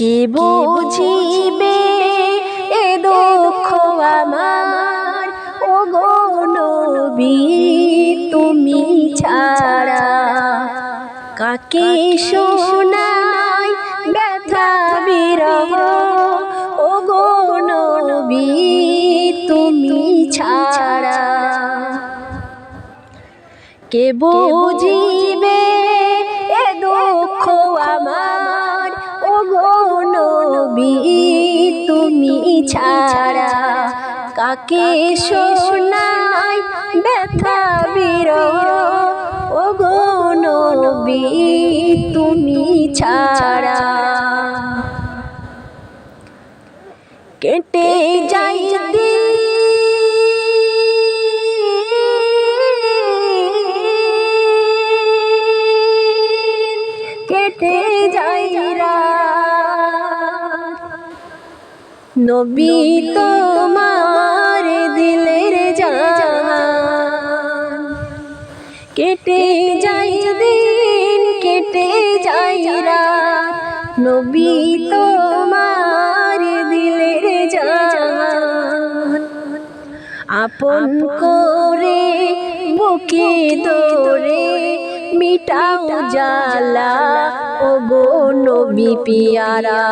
কে বুঝিবে? এ দুঃখ আমার। ও গো নবী তুমি ছাড়া কাকে শোনাই ব্যথা বিরহ? ও গো নবী তুমি ছাড়া কে বুঝিবে? ছাড়া কাকে শোনাই ব্যথা বিরহ? ও নবী তুমি ছাড়া কেটে যাই কেটে যাই নবী তোমার দিলের জান। কেটে যাই দিন কেটে যাই রাত। নবী তোমার দিলের জান। আপন করে বুকে দৌড়ে মিটাও জালা ও গো নবী পিয়ারা।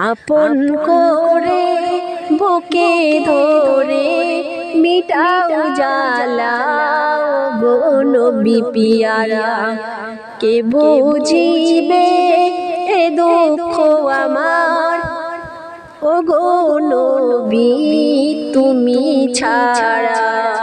আপন করে বুকে ধরে মিটাও জালা ও গো নবী পিয়ারা, কে বুঝিবে এ দুঃখ আমার? ও গো নবী, তুমি ছাড়া